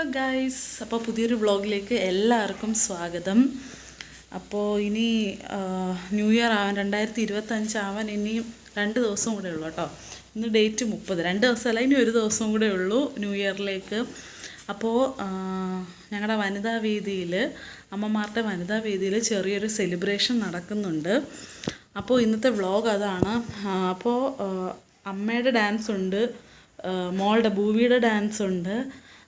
Hello guys അപ്പോൾ പുതിയൊരു വ്ളോഗിലേക്ക് എല്ലാവർക്കും സ്വാഗതം. അപ്പോൾ ഇനി ന്യൂ ഇയർ ആവാൻ രണ്ടായിരത്തി ഇരുപത്തഞ്ച് ആവാൻ ഇനി രണ്ട് ദിവസം കൂടെ ഉള്ളൂ കേട്ടോ. ഇന്ന് ഡേറ്റ് മുപ്പത്. രണ്ട് ദിവസമല്ല ഇനി ഒരു ദിവസം കൂടെ ഉള്ളൂ ന്യൂ ഇയറിലേക്ക് അപ്പോൾ ഞങ്ങളുടെ വനിതാ വേദിയിൽ അമ്മമാരുടെ വനിതാ വേദിയിൽ ചെറിയൊരു സെലിബ്രേഷൻ നടക്കുന്നുണ്ട്. അപ്പോൾ ഇന്നത്തെ വ്ളോഗ് അതാണ്. അപ്പോൾ അമ്മയുടെ ഡാൻസ് ഉണ്ട് മോളുടെ ഭൂവിയുടെ ഡാൻസ് ഉണ്ട്.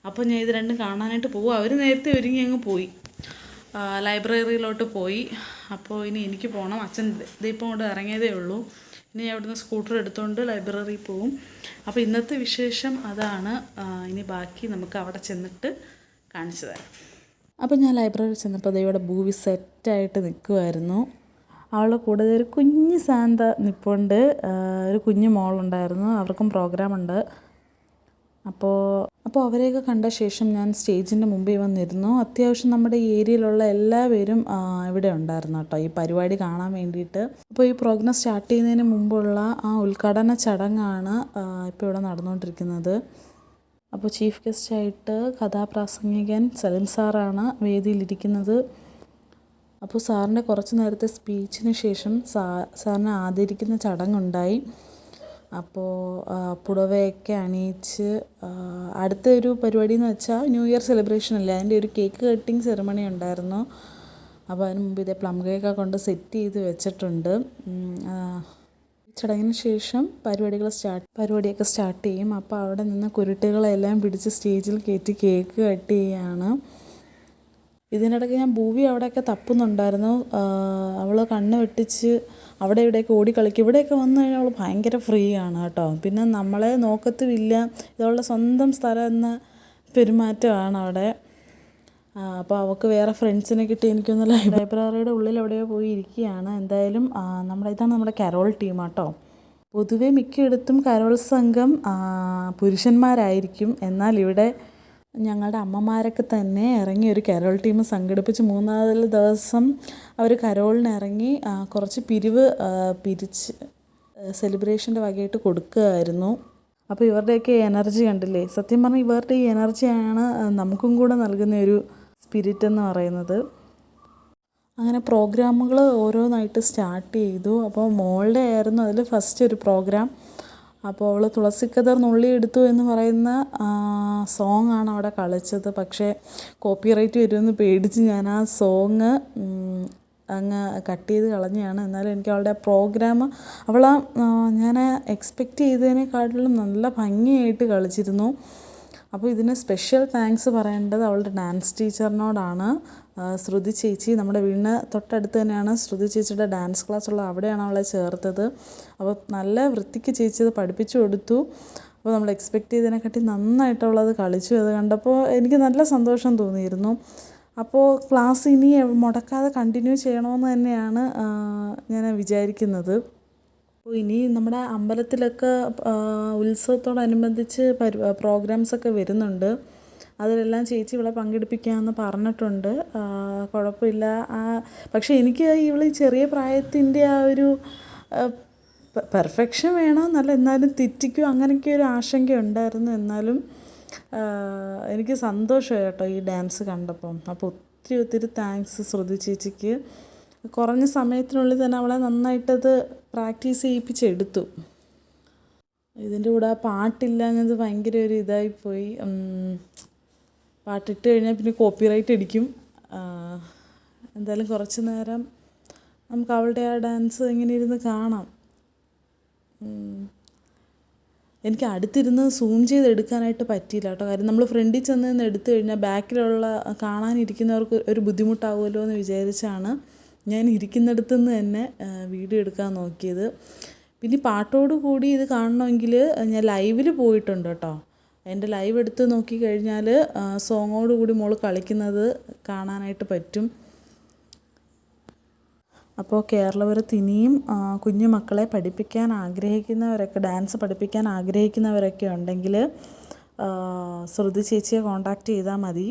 അപ്പോൾ ഞാൻ ഇത് രണ്ടും കാണാനായിട്ട് പോകും അവർ നേരത്തെ ഒരുങ്ങി അങ്ങ് പോയി. ലൈബ്രറിയിലോട്ട് പോയി. അപ്പോൾ ഇനി എനിക്ക് പോകണം അച്ഛൻ ദീപം കൊണ്ട് ഇറങ്ങിയതേ ഉള്ളൂ. ഇനി ഞാൻ ഇവിടുന്ന് സ്കൂട്ടർ എടുത്തുകൊണ്ട് ലൈബ്രറിയിൽ പോവും. അപ്പോൾ ഇന്നത്തെ വിശേഷം അതാണ്. ഇനി ബാക്കി നമുക്ക് അവിടെ ചെന്നിട്ട് കാണിച്ചു തരാം. അപ്പോൾ ഞാൻ ലൈബ്രറിയിൽ ചെന്നപ്പോൾ ദൈവയുടെ ഭൂവി സെറ്റായിട്ട് നിൽക്കുമായിരുന്നു അവളുടെ കൂടെ ഒരു കുഞ്ഞ് സാന്ത നിൽപ്പുണ്ട് ഒരു കുഞ്ഞു മോളുണ്ടായിരുന്നു. അവർക്കും പ്രോഗ്രാം ഉണ്ട്. അപ്പോൾ അപ്പോൾ അവരെയൊക്കെ കണ്ട ശേഷം ഞാൻ സ്റ്റേജിന്റെ മുമ്പിൽ വന്നിരുന്നു. അത്യാവശ്യം നമ്മുടെ ഈ ഏരിയയിലുള്ള എല്ലാവരും ഇവിടെ ഉണ്ടായിരുന്നു കേട്ടോ. ഈ പരിപാടി കാണാൻ വേണ്ടിയിട്ട്. അപ്പോൾ ഈ പ്രോഗ്രാം സ്റ്റാർട്ട് ചെയ്യുന്നതിന് മുമ്പുള്ള ആ ഉദ്ഘാടന ചടങ്ങാണ് ഇപ്പോൾ ഇവിടെ നടന്നുകൊണ്ടിരിക്കുന്നത്. അപ്പോൾ ചീഫ് ഗസ്റ്റായിട്ട് കഥാപ്രാസംഗികൻ സലിം സാറാണ് വേദിയിലിരിക്കുന്നത്. അപ്പോൾ സാറിന്റെ കുറച്ച് നേരത്തെ സ്പീച്ചിന് ശേഷം സാ സാറിനെ ആദരിക്കുന്ന ചടങ്ങുണ്ടായി. അപ്പോൾ പുടവയൊക്കെ അണിയിച്ച് അടുത്ത ഒരു പരിപാടി എന്ന് വെച്ചാൽ ന്യൂ ഇയർ സെലിബ്രേഷൻ അല്ലേ? അതിന്റെ ഒരു കേക്ക് കട്ടിങ് സെറമണി ഉണ്ടായിരുന്നു. അപ്പോൾ അതിന് മുമ്പ് ഇതേ പ്ലം കേക്കൊക്കെ കൊണ്ട് സെറ്റ് ചെയ്ത് വെച്ചിട്ടുണ്ട്. ചടങ്ങിന് ശേഷം പരിപാടികൾ സ്റ്റാർട്ട് പരിപാടിയൊക്കെ സ്റ്റാർട്ട് ചെയ്യും. അപ്പോൾ അവിടെ നിന്ന് കുരുട്ടുകളെല്ലാം പിടിച്ച് സ്റ്റേജിൽ കയറ്റി കേക്ക് കട്ട് ചെയ്യുകയാണ് ഇതിനിടയ്ക്ക് ഞാൻ ഭൂവി അവിടെയൊക്കെ തപ്പുന്നുണ്ടായിരുന്നു. അവൾ കണ്ണ് വെട്ടിച്ച് അവിടെ ഇവിടെയൊക്കെ ഓടി കളിക്കും ഇവിടെയൊക്കെ വന്നു കഴിഞ്ഞാൽ അവൾ ഭയങ്കര ഫ്രീ ആണ് കേട്ടോ. പിന്നെ നമ്മളെ നോക്കത്തുമില്ല. ഇതവളുടെ സ്വന്തം സ്ഥലം എന്ന പെരുമാറ്റമാണ് അവിടെ. അപ്പോൾ അവൾക്ക് വേറെ ഫ്രണ്ട്സിനെ കിട്ടി എനിക്കൊന്ന് ലൈബ്രറിയുടെ ഉള്ളിൽ എവിടെയോ പോയി ഇരിക്കുകയാണ്. എന്തായാലും നമ്മുടെ ഇതാണ് നമ്മുടെ കരോൾ ടീം കേട്ടോ പൊതുവെ മിക്കയിടത്തും കരോൾ സംഘം പുരുഷന്മാരായിരിക്കും. എന്നാൽ ഇവിടെ ഞങ്ങളുടെ അമ്മമാരൊക്കെ തന്നെ ഇറങ്ങി ഒരു കരോൾ ടീം സംഘടിപ്പിച്ച് മൂന്നാൽ ദിവസം അവർ കരോളിന് ഇറങ്ങി കുറച്ച് പിരിവ് പിരിച്ച് സെലിബ്രേഷന്റെ വകയായിട്ട് കൊടുക്കുകയായിരുന്നു. അപ്പോൾ ഇവരുടെയൊക്കെ എനർജി കണ്ടില്ലേ? സത്യം പറഞ്ഞാൽ ഇവരുടെ ഈ എനർജിയാണ് നമുക്കും കൂടെ നൽകുന്ന ഒരു സ്പിരിറ്റ് എന്ന് പറയുന്നത്. അങ്ങനെ പ്രോഗ്രാമുകൾ ഓരോന്നായിട്ട് സ്റ്റാർട്ട് ചെയ്തു. അപ്പോൾ മോളുടെ ആയിരുന്നു അതിൽ ഫസ്റ്റ് ഒരു പ്രോഗ്രാം അപ്പോൾ അവൾ തുളസിക്കതർ നുള്ളി എടുത്തു എന്ന് പറയുന്ന സോങ് ആണ് അവിടെ കളിച്ചത്. പക്ഷേ കോപ്പിറൈറ്റ് വരുമെന്ന് പേടിച്ച് ഞാൻ ആ സോങ് അങ്ങ് കട്ട് ചെയ്ത് കളഞ്ഞതാണ്. എന്നാലും എനിക്ക് അവളുടെ പ്രോഗ്രാം അവൾ ഞാൻ എക്സ്പെക്റ്റ് ചെയ്തതിനെക്കാട്ടിലും നല്ല ഭംഗിയായിട്ട് കളിച്ചിരുന്നു. അപ്പോൾ ഇതിന് സ്പെഷ്യൽ താങ്ക്സ് പറയേണ്ടത് അവളുടെ ഡാൻസ് ടീച്ചറിനോടാണ് ശ്രുതി ചേച്ചി നമ്മുടെ വീടിന് തൊട്ടടുത്ത് തന്നെയാണ്. ശ്രുതി ചേച്ചിയുടെ ഡാൻസ് ക്ലാസ് ഉള്ളത് അവിടെയാണ് അവളെ ചേർത്തത്. അപ്പോൾ നല്ല വൃത്തിക്ക് ചേച്ചി അത് പഠിപ്പിച്ചു കൊടുത്തു. അപ്പോൾ നമ്മൾ എക്സ്പെക്റ്റ് ചെയ്തതിനെക്കാട്ടി നന്നായിട്ട് അവളത് കളിച്ചു. അത് കണ്ടപ്പോൾ എനിക്ക് നല്ല സന്തോഷം തോന്നിയിരുന്നു. അപ്പോൾ ക്ലാസ് ഇനി മുടക്കാതെ കണ്ടിന്യൂ ചെയ്യണമെന്ന് തന്നെയാണ് ഞാൻ വിചാരിക്കുന്നത്. അപ്പോൾ ഇനി നമ്മുടെ അമ്പലത്തിലൊക്കെ ഉത്സവത്തോടനുബന്ധിച്ച് പരി പ്രോഗ്രാംസൊക്കെ വരുന്നുണ്ട്. അതിലെല്ലാം ചേച്ചി ഇവളെ പങ്കെടുപ്പിക്കാമെന്ന് പറഞ്ഞിട്ടുണ്ട്. കുഴപ്പമില്ല. പക്ഷേ എനിക്ക് ഇവൾ ചെറിയ പ്രായത്തിന്റെ ആ ഒരു പെർഫെക്ഷൻ വേണമെന്നല്ല എന്നാലും തെറ്റിക്കും അങ്ങനെയൊക്കെ ഒരു ആശങ്ക ഉണ്ടായിരുന്നു എന്നാലും എനിക്ക് സന്തോഷമായി കേട്ടോ ഈ ഡാൻസ് കണ്ടപ്പം. അപ്പോൾ ഒത്തിരി ഒത്തിരി താങ്ക്സ് ശ്രുതി ചേച്ചിക്ക്. കുറഞ്ഞ സമയത്തിനുള്ളിൽ തന്നെ അവളെ നന്നായിട്ടത് പ്രാക്ടീസ് ചെയ്യിപ്പിച്ചെടുത്തു. ഇതിന്റെ കൂടെ ആ പാട്ടില്ലാഞ്ഞത് ഭയങ്കര ഒരു ഇതായിപ്പോയി. പാട്ടിട്ട് കഴിഞ്ഞാൽ പിന്നെ കോപ്പിറൈറ്റ് അടിക്കും എന്തായാലും കുറച്ച് നേരം നമുക്ക് അവളുടെ ആ ഡാൻസ് ഇങ്ങനെ ഇരുന്ന് കാണാം. എനിക്ക് അടുത്തിരുന്ന് സൂം ചെയ്ത് എടുക്കാനായിട്ട് പറ്റിയില്ല കേട്ടോ. കാര്യം നമ്മൾ ഫ്രണ്ടിൽ ചെന്ന് നിന്ന് എടുത്തു കഴിഞ്ഞാൽ ബാക്കിലുള്ള കാണാനിരിക്കുന്നവർക്ക് ഒരു ബുദ്ധിമുട്ടാവുമല്ലോ എന്ന് വിചാരിച്ചാണ് ഞാൻ ഇരിക്കുന്നിടത്തു നിന്ന് തന്നെ വീഡിയോ എടുക്കാൻ നോക്കിയത്. പിന്നെ പാട്ടോട് കൂടി ഇത് കാണണമെങ്കിൽ ഞാൻ ലൈവിൽ പോയിട്ടുണ്ട് കേട്ടോ. എന്റെ ലൈവ് എടുത്ത് നോക്കിക്കഴിഞ്ഞാൽ സോങ്ങോട് കൂടി മോൾ കളിക്കുന്നത് കാണാനായിട്ട് പറ്റും. അപ്പോൾ കേരളപുരത്ത് ഇനിയും കുഞ്ഞു മക്കളെ പഠിപ്പിക്കാൻ ആഗ്രഹിക്കുന്നവരൊക്കെ ഡാൻസ് പഠിപ്പിക്കാൻ ആഗ്രഹിക്കുന്നവരൊക്കെ ഉണ്ടെങ്കിൽ ശ്രുതി ചേച്ചിയെ കോണ്ടാക്ട് ചെയ്താൽ മതി.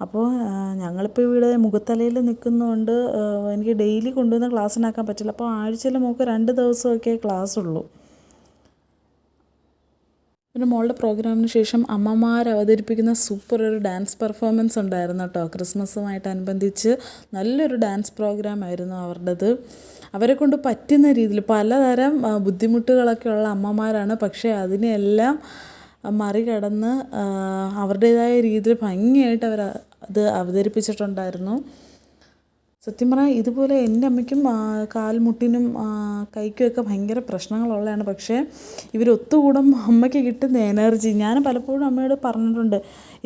അപ്പോൾ ഞങ്ങളിപ്പോൾ ഇവിടെ മുഖത്തലയിൽ നിൽക്കുന്നതുകൊണ്ട് എനിക്ക് ഡെയിലി കൊണ്ടുവന്ന് ക്ലാസ്സിനാക്കാൻ പറ്റില്ല. അപ്പോൾ ആഴ്ചയിൽ മോൾക്ക് രണ്ട് ദിവസമൊക്കെ ക്ലാസ് ഉള്ളൂ പിന്നെ മോളുടെ പ്രോഗ്രാമിന് ശേഷം അമ്മമാർ അവതരിപ്പിക്കുന്ന സൂപ്പർ ഒരു ഡാൻസ് പെർഫോമൻസ് ഉണ്ടായിരുന്നു കേട്ടോ. ക്രിസ്മസുമായിട്ടനുബന്ധിച്ച് നല്ലൊരു ഡാൻസ് പ്രോഗ്രാം ആയിരുന്നു അവരുടേത്. അവരെ കൊണ്ട് പറ്റുന്ന രീതിയിൽ പലതരം ബുദ്ധിമുട്ടുകളൊക്കെ ഉള്ള അമ്മമാരാണ്. പക്ഷേ അതിനെല്ലാം മറികടന്ന് അവരുടേതായ രീതിയിൽ ഭംഗിയായിട്ട് അവർ അത് അവതരിപ്പിച്ചിട്ടുണ്ടായിരുന്നു. സത്യം പറഞ്ഞാൽ ഇതുപോലെ എന്റെ അമ്മയ്ക്കും കാൽമുട്ടിനും കൈക്കുമൊക്കെ ഭയങ്കര പ്രശ്നങ്ങളുള്ളതാണ്. പക്ഷേ ഇവർ ഒത്തുകൂടും അമ്മയ്ക്ക് കിട്ടുന്ന എനർജി. ഞാൻ പലപ്പോഴും അമ്മയോട് പറഞ്ഞിട്ടുണ്ട്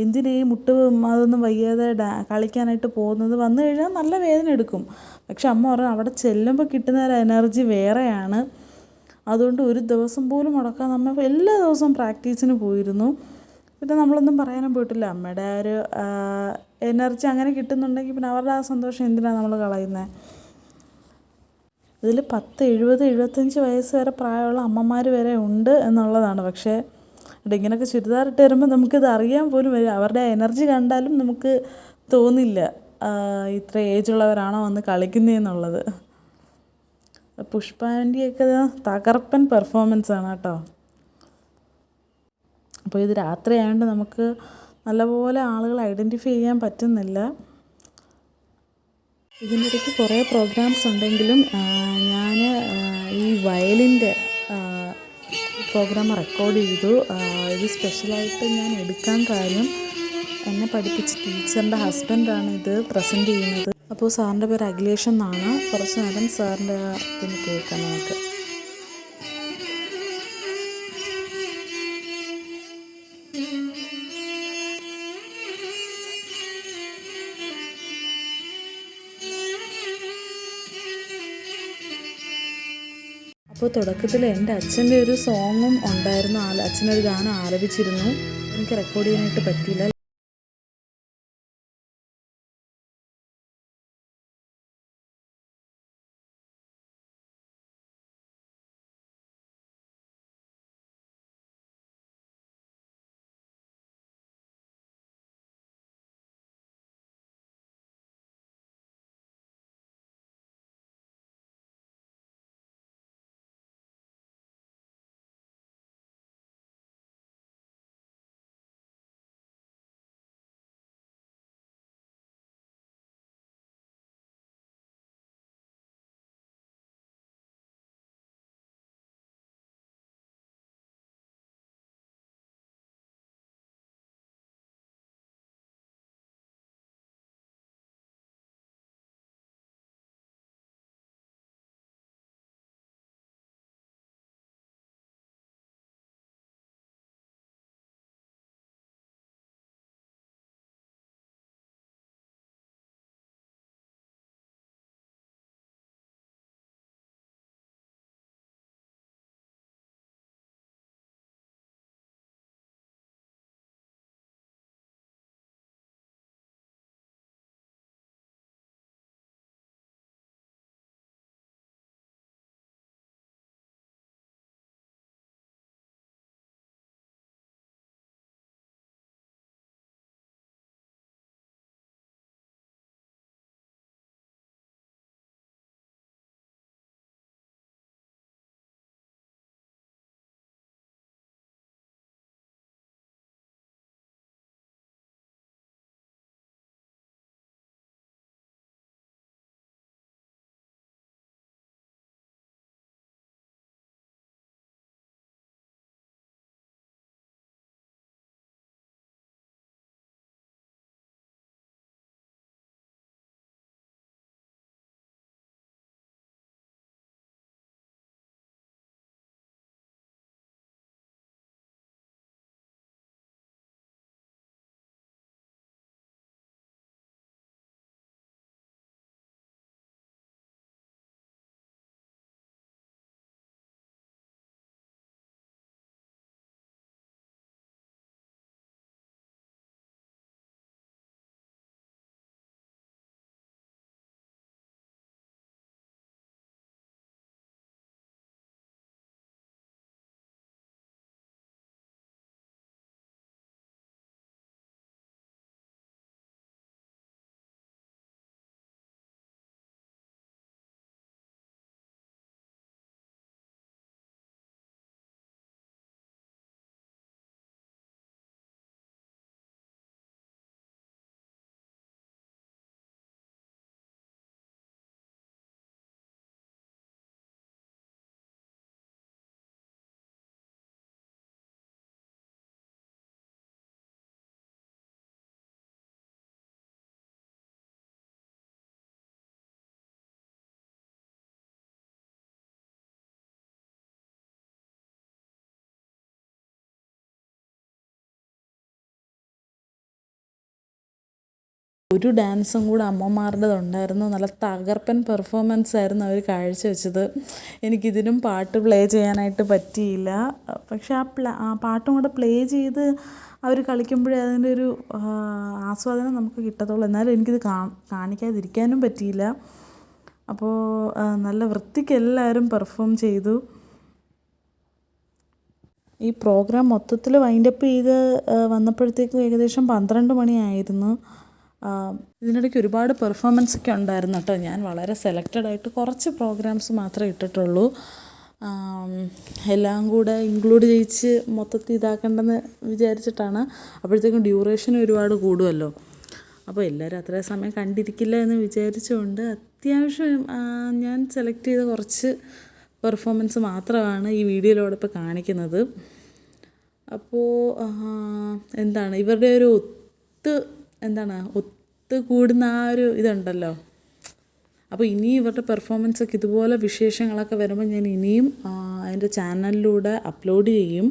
എന്തിനാ മുട്ട് അതൊന്നും വയ്യാതെ കളിക്കാനായിട്ട് പോകുന്നത്? വന്നു കഴിഞ്ഞാൽ നല്ല വേദന എടുക്കും. പക്ഷെ അമ്മ പറഞ്ഞു അവിടെ ചെല്ലുമ്പോൾ കിട്ടുന്ന ഒരു എനർജി വേറെയാണ്. അതുകൊണ്ട് ഒരു ദിവസം പോലും മുടക്കാതെ അമ്മ എല്ലാ ദിവസവും പ്രാക്ടീസിന് പോയിരുന്നു. പിന്നെ നമ്മളൊന്നും പറയാനും പോയിട്ടില്ല. അമ്മയുടെ ആ ഒരു എനർജി അങ്ങനെ കിട്ടുന്നുണ്ടെങ്കിൽ പിന്നെ അവരുടെ ആ സന്തോഷം എന്തിനാണ് നമ്മൾ കളയുന്നത് ഇതിൽ പത്ത് എഴുപത് എഴുപത്തഞ്ച് വയസ്സ് വരെ പ്രായമുള്ള അമ്മമാർ വരെ ഉണ്ട് എന്നുള്ളതാണ്. പക്ഷേ ഇങ്ങനെയൊക്കെ ചുരിദാർ ഇട്ട് വരുമ്പോൾ നമുക്കിത് അറിയാൻ പോലും വരും അവരുടെ എനർജി കണ്ടാലും നമുക്ക് തോന്നില്ല ഇത്ര ഇത്ര ഏജുള്ളവരാണോ വന്ന് കളിക്കുന്നതെന്നുള്ളത് പുഷ്പാന്റെയൊക്കെ തകർപ്പൻ പെർഫോമൻസ് ആണ് കേട്ടോ. അപ്പോൾ ഇത് രാത്രി ആയതുകൊണ്ട് നമുക്ക് നല്ലപോലെ ആളുകൾ ഐഡന്റിഫൈ ചെയ്യാൻ പറ്റുന്നില്ല. ഇതിന്റെ ഇടയ്ക്ക് കുറേ പ്രോഗ്രാംസ് ഉണ്ടെങ്കിലും ഞാൻ ഈ വയലിന്റെ പ്രോഗ്രാം റെക്കോർഡ് ചെയ്തു. ഇത് സ്പെഷ്യലായിട്ട് ഞാൻ എടുക്കാൻ കാര്യം എന്നെ പഠിപ്പിച്ച ടീച്ചറിന്റെ ഹസ്ബൻഡാണ് ഇത് പ്രസന്റ് ചെയ്യുന്നത്. അപ്പോൾ സാറിന്റെ പേര് അഖിലേഷ് എന്നാണ്. കുറച്ച് നേരം സാറിന്റെ ഇതിന് കേൾക്കാം നമുക്ക്. അപ്പോൾ തുടക്കത്തിൽ എന്റെ അച്ഛന്റെ ഒരു സോങ്ങും ഉണ്ടായിരുന്നു. അച്ഛനൊരു ഗാനം ആലപിച്ചിരുന്നു. എനിക്ക് റെക്കോർഡ് ചെയ്യാനായിട്ട് പറ്റിയില്ല. ഒരു ഡാൻസും കൂടെ അമ്മമാരുടേത് ഉണ്ടായിരുന്നു. നല്ല തകർപ്പൻ പെർഫോമൻസ് ആയിരുന്നു അവർ കാഴ്ചവെച്ചത്. എനിക്കിതിനും പാട്ട് പ്ലേ ചെയ്യാനായിട്ട് പറ്റിയില്ല. പക്ഷെ ആ പ്ല ആ പാട്ടും കൂടെ പ്ലേ ചെയ്ത് അവർ കളിക്കുമ്പോഴേ അതിന്റെ ഒരു ആസ്വാദനം നമുക്ക് കിട്ടത്തുള്ളൂ. എന്നാലും എനിക്കിത് കാണിക്കാതിരിക്കാനും പറ്റിയില്ല. അപ്പോൾ നല്ല വൃത്തിക്ക് എല്ലാവരും പെർഫോം ചെയ്തു. ഈ പ്രോഗ്രാം മൊത്തത്തിൽ വൈൻഡപ്പ് ചെയ്ത് വന്നപ്പോഴത്തേക്കും ഏകദേശം പന്ത്രണ്ട് മണിയായിരുന്നു. ഇതിനിടയ്ക്ക് ഒരുപാട് പെർഫോമൻസ് ഒക്കെ ഉണ്ടായിരുന്നു കേട്ടോ. ഞാൻ വളരെ സെലക്റ്റഡ് ആയിട്ട് കുറച്ച് പ്രോഗ്രാംസ് മാത്രമേ ഇട്ടിട്ടുള്ളൂ. എല്ലാം കൂടെ ഇൻക്ലൂഡ് ചെയ്യിച്ച് മൊത്തത്തിൽ ഇതാക്കണ്ടെന്ന് വിചാരിച്ചിട്ടാണ് അപ്പോഴത്തേക്കും ഡ്യൂറേഷൻ ഒരുപാട് കൂടുമല്ലോ അപ്പോൾ എല്ലാവരും അത്രയും സമയം കണ്ടിരിക്കില്ല എന്ന് വിചാരിച്ചുകൊണ്ട് അത്യാവശ്യം ഞാൻ സെലക്ട് ചെയ്ത കുറച്ച് പെർഫോമൻസ് മാത്രമാണ് ഈ വീഡിയോയിലൂടെ ഇപ്പോൾ കാണിക്കുന്നത്. അപ്പോൾ എന്താണ്? ഇവരുടെ ഒരു ഒത്ത് എന്താണ് ഒത്തുകൂടുന്ന ആ ഒരു ഇതുണ്ടല്ലോ. അപ്പോൾ ഇനി ഇവരുടെ പെർഫോമൻസ് ഒക്കെ ഇതുപോലെ വിശേഷങ്ങളൊക്കെ വരുമ്പോൾ ഞാൻ ഇനിയും എന്റെ ചാനലിലൂടെ അപ്ലോഡ് ചെയ്യും.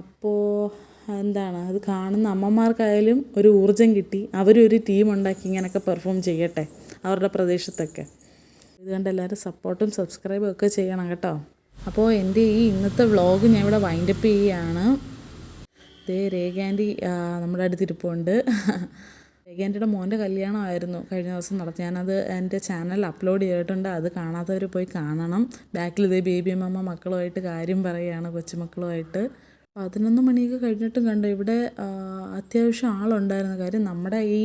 അപ്പോൾ എന്താണ് അത് കാണുന്ന അമ്മമാർക്കായാലും ഒരു ഊർജം കിട്ടി. അവരൊരു ടീം ഉണ്ടാക്കി ഇങ്ങനെയൊക്കെ പെർഫോം ചെയ്യട്ടെ അവരുടെ പ്രദേശത്തൊക്കെ. ഇതുകൊണ്ട് കണ്ട് എല്ലാവരും സപ്പോർട്ടും സബ്സ്ക്രൈബും ഒക്കെ ചെയ്യണം കേട്ടോ. അപ്പോൾ എന്റെ ഈ ഇന്നത്തെ വ്ളോഗ് ഞാൻ ഇവിടെ വൈൻഡപ്പ് ചെയ്യുകയാണ് ദേ രേഖാന്റി നമ്മുടെ അടുത്ത് ഇരിപ്പുണ്ട് രേഖാന്റിയുടെ മോന്റെ കല്യാണമായിരുന്നു കഴിഞ്ഞ ദിവസം നടത്തി ഞാനത് എന്റെ ചാനലിൽ അപ്ലോഡ് ചെയ്തിട്ടുണ്ട്. അത് കാണാത്തവർ പോയി കാണണം. ബാക്കിൽ ഇതേ ബേബി അമ്മ മക്കളുമായിട്ട് കാര്യം പറയുകയാണ് കൊച്ചുമക്കളുമായിട്ട്. പതിനൊന്ന് മണിയൊക്കെ കഴിഞ്ഞിട്ടും കണ്ടു ഇവിടെ അത്യാവശ്യം ആളുണ്ടായിരുന്നു. കാര്യം നമ്മുടെ ഈ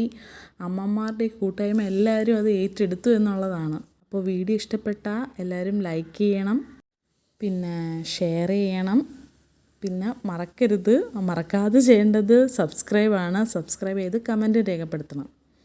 അമ്മമാരുടെ ഈ കൂട്ടായ്മ എല്ലാവരും അത് ഏറ്റെടുത്തു എന്നുള്ളതാണ്. അപ്പോൾ വീഡിയോ ഇഷ്ടപ്പെട്ടാൽ എല്ലാവരും ലൈക്ക് ചെയ്യണം. പിന്നെ ഷെയർ ചെയ്യണം. പിന്നെ മറക്കരുത്. മറക്കാതെ ചെയ്യേണ്ടത് സബ്സ്ക്രൈബാണ് സബ്സ്ക്രൈബ് ചെയ്ത് കമന്റ് രേഖപ്പെടുത്തണം.